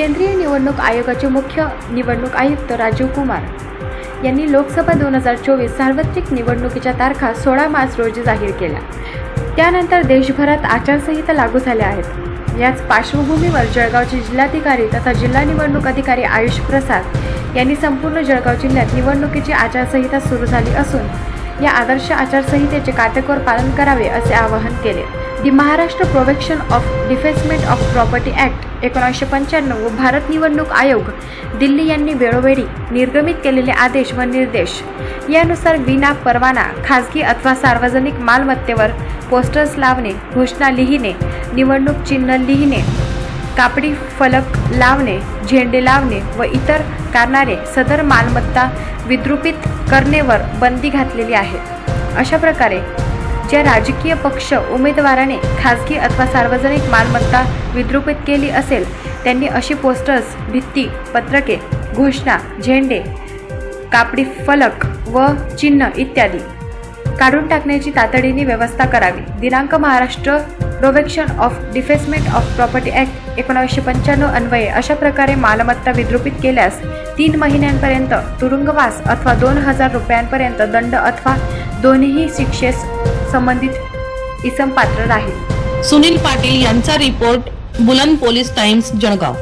केंद्रीय निवडणूक आयोगाचे मुख्य निवडणूक आयुक्त राजीव कुमार यांनी लोकसभा दोन हजार चोवीस सार्वत्रिक निवडणुकीच्या तारखा सोळा मार्च रोजी जाहीर केल्या. त्यानंतर देशभरात आचारसंहिता लागू झाल्या आहेत. याच पार्श्वभूमीवर जळगावचे जिल्हाधिकारी तथा जिल्हा निवडणूक अधिकारी आयुष प्रसाद यांनी संपूर्ण जळगाव जिल्ह्यात निवडणुकीची आचारसंहिता सुरू झाली असून या आदर्श आचारसंहितेचे काटेकोर पालन करावे असे आवाहन केले. The Maharashtra prevention of defacement of property act एकोणीसशे पंच्याण्णव व भारत निवडणूक आयोग दिल्ली यांनी वेळोवेळी निर्गमित केलेले आदेश व निर्देश. यानुसार विना परवाना खाजगी अथवा सार्वजनिक मालमत्तेवर पोस्टर्स लावणे घोषणा लिहिणे निवडणूक चिन्ह लिहिणे कापडी फलक लावणे झेंडे लावणे व इतर कारणाने सदर मालमत्ता विद्रुपित करणेवर बंदी घातलेली आहे. अशा प्रकारे ज्या राजकीय पक्ष उमेदवाराने खाजगी अथवा सार्वजनिक मालमत्ता विद्रुपित केली असेल त्यांनी अशी पोस्टर्स भित्ती पत्रके घोषणा झेंडे कापडी फलक व चिन्ह इत्यादी काढून टाकण्याची तातडीने व्यवस्था करावी. दिनांक Maharashtra prevention of defacement of property act एकोणावीसशे पंच्याण्णव अन्वये अशा प्रकारे मालमत्ता विद्रुपित केल्यास तीन महिन्यांपर्यंत तुरुंगवास अथवा दोन हजार रुपयांपर्यंत दंड अथवा दोन्ही शिक्षेस संबंधित इसम पात्र राहील. सुनील पाटील यांचा रिपोर्ट बुलंद पोलीस टाइम्स जळगाव.